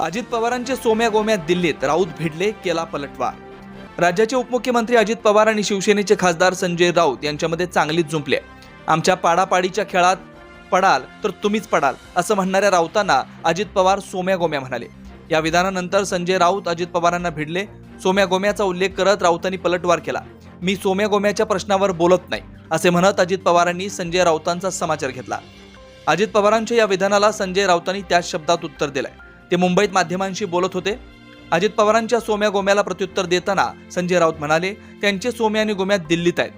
अजित पवारांचे सोम्या गोम्या दिल्लीत राऊत भिडले केला पलटवार. राज्याचे उपमुख्यमंत्री अजित पवार आणि शिवसेनेचे खासदार संजय राऊत यांच्यामध्ये चांगलीच जुंपले आमच्या पाडापाडीच्या खेळात पडाल तर तुम्हीच पडाल असं म्हणणाऱ्या राऊतांना अजित पवार सोम्या गोम्या म्हणाले. या विधानानंतर संजय राऊत अजित पवारांना भिडले. सोम्या गोम्याचा उल्लेख करत राऊतांनी पलटवार केला. मी सोम्या गोम्याच्या प्रश्नावर बोलत नाही असे म्हणत अजित पवारांनी संजय राऊतांचा समाचार घेतला. अजित पवारांच्या या विधानाला संजय राऊतांनी त्याच शब्दात उत्तर दिलंय. ते मुंबईत माध्यमांशी बोलत होते. अजित पवारांच्या सोम्या गोम्याला प्रत्युत्तर देताना संजय राऊत म्हणाले त्यांचे सोम्या आणि गोम्या दिल्लीत आहेत.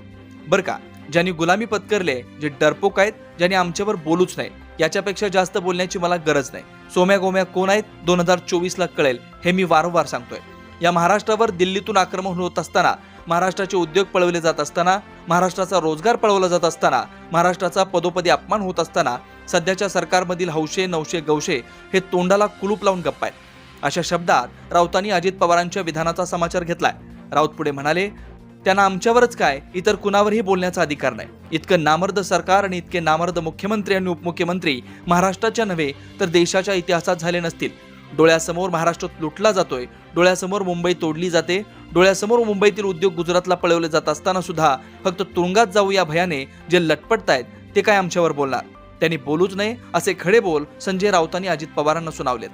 बरं का ज्यांनी गुलामी पत्करले जे डरपोक आहेत ज्यांनी आमच्यावर बोलूच नाही याच्यापेक्षा जास्त बोलण्याची मला गरज नाही. सोम्या गोम्या कोण आहेत दोन हजार चोवीसला कळेल हे मी वारंवार सांगतोय. या महाराष्ट्रावर दिल्लीतून आक्रमण होत असताना महाराष्ट्राचे उद्योग पळवले जात असताना महाराष्ट्राचा रोजगार पळवला जात असताना महाराष्ट्राचा पदोपदी अपमान होत असताना सध्याच्या सरकारमधील हौशे नवशे गवशे हे तोंडाला कुलूप लावून गप्प आहेत. अशा शब्दात राऊतांनी अजित पवारांच्या विधानाचा समाचार घेतलाय. राऊत पुढे म्हणाले त्यांना आमच्यावरच काय? इतर कुणावरही बोलण्याचा अधिकार नाही. इतकं नामर्द सरकार आणि इतके नामर्द मुख्यमंत्री आणि उपमुख्यमंत्री महाराष्ट्राच्या नव्हे तर देशाच्या इतिहासात झाले नसतील. डोळ्यासमोर महाराष्ट्र लुटला जातोय. डोळ्यासमोर मुंबई तोडली जाते. डोळ्यासमोर मुंबईतील उद्योग गुजरातला पळवले जात असताना सुद्धा फक्त तुरुंगात जाऊ या भयाने जे लटपटतायत ते काय आमच्यावर बोलणार? त्यांनी बोलूच नये असे खडे बोल संजय राऊतांनी अजित पवारांना सुनावलेत.